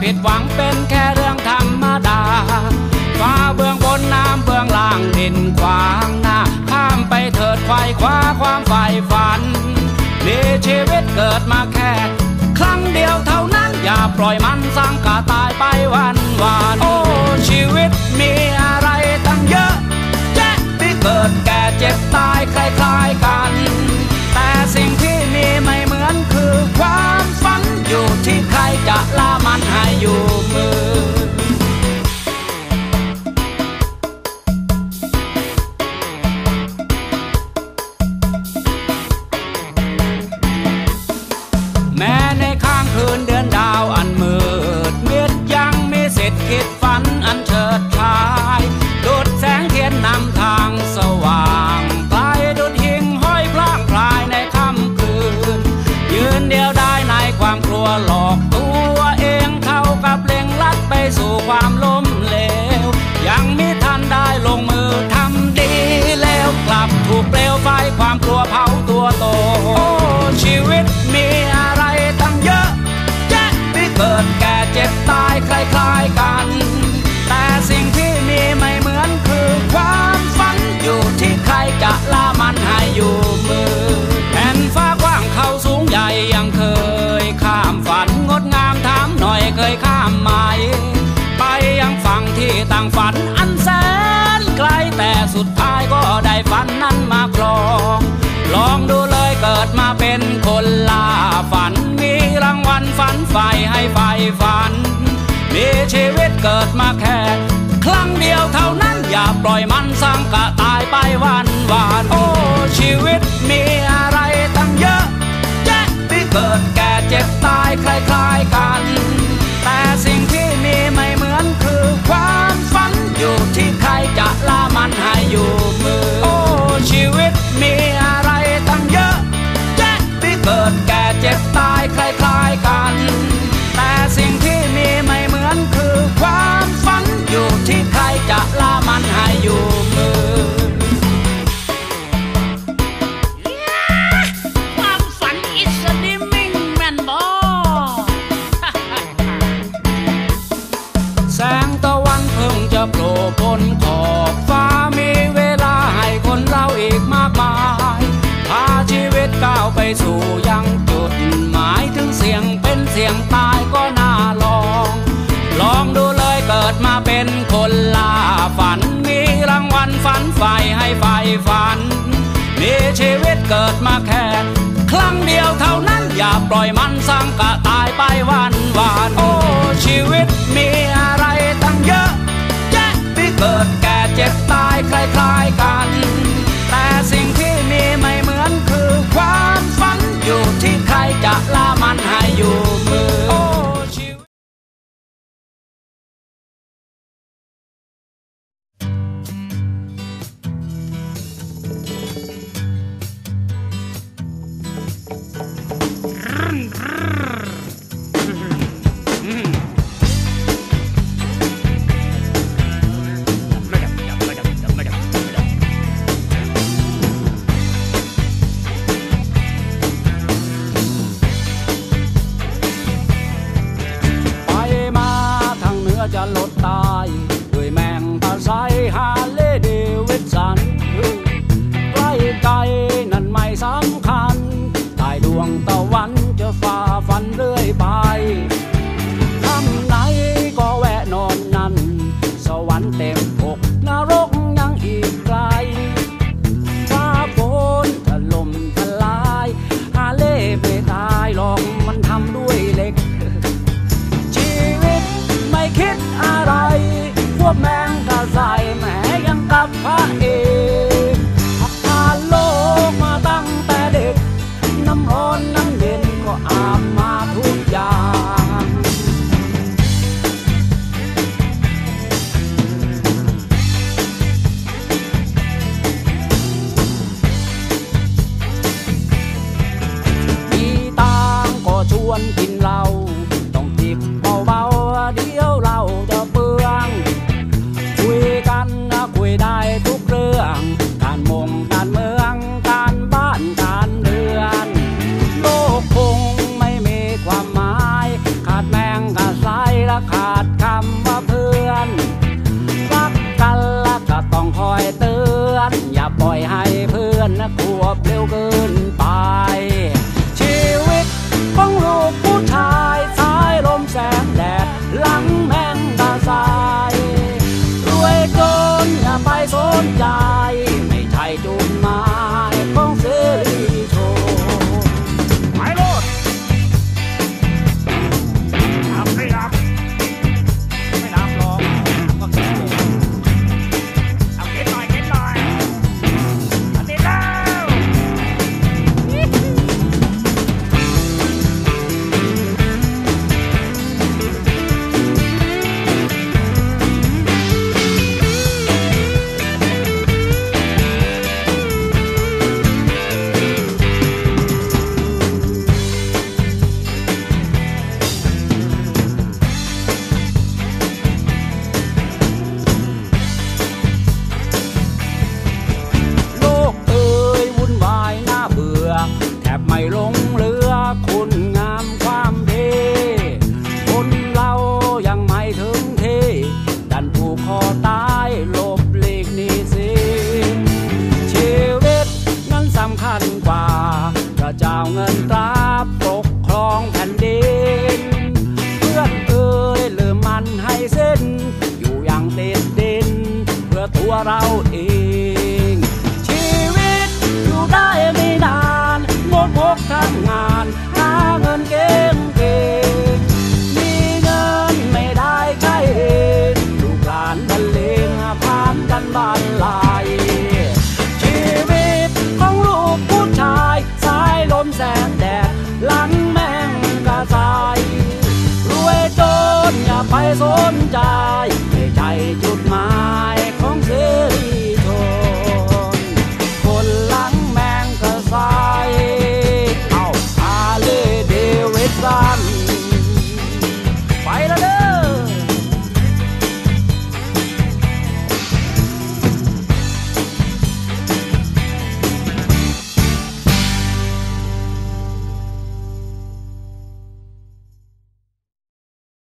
ผิดหวังเป็นแค่เรื่องธรรมดา ฟ้าเบื้องบนน้ำเบื้องล่างดินขวางหน้า ข้ามไปเถิดควายคว้าความใฝ่ฝัน มีชีวิตเกิดมาแค่ ครั้งเดียวเท่านั้นอย่าปล่อยมันสร้างกาตายไปวันวานโอ้ชีวิตมีอะไร ฝันอันแสนไกลแต่สุดท้ายก็ได้ฝันนั้นมาครอง ลองดูเลยเกิดมาเป็นคนล่าฝัน มีรางวัลฝันใฝ่ให้ใฝ่ฝัน มีชีวิตเกิดมาแค่ครั้งเดียวเท่านั้นอย่าปล่อยมันสร้างกะตายไปวันวานโอ้ชีวิตมีอะไรตั้งเยอะแยะที่เกิดแก่เจ็บตายคล้ายๆกัน จะโผล่พ้นขอบฟ้ามีเวลาให้คนเราอีกมากมาย พาชีวิตก้าวไปสู่ยังจุดหมายถึงเสียงเป็นเสียงตายก็น่าลอง ลองดูเลยเกิดมาเป็นคนล่าฝัน มีรางวัลฝันใฝ่ให้ใฝ่ฝัน มีชีวิตเกิดมาแค่ครั้งเดียวเท่านั้นอย่าปล่อยมันสร้างกะตายไปวันวานโอ้ชีวิตมี ดแวันจะฝ่าฟันเรื่อยไป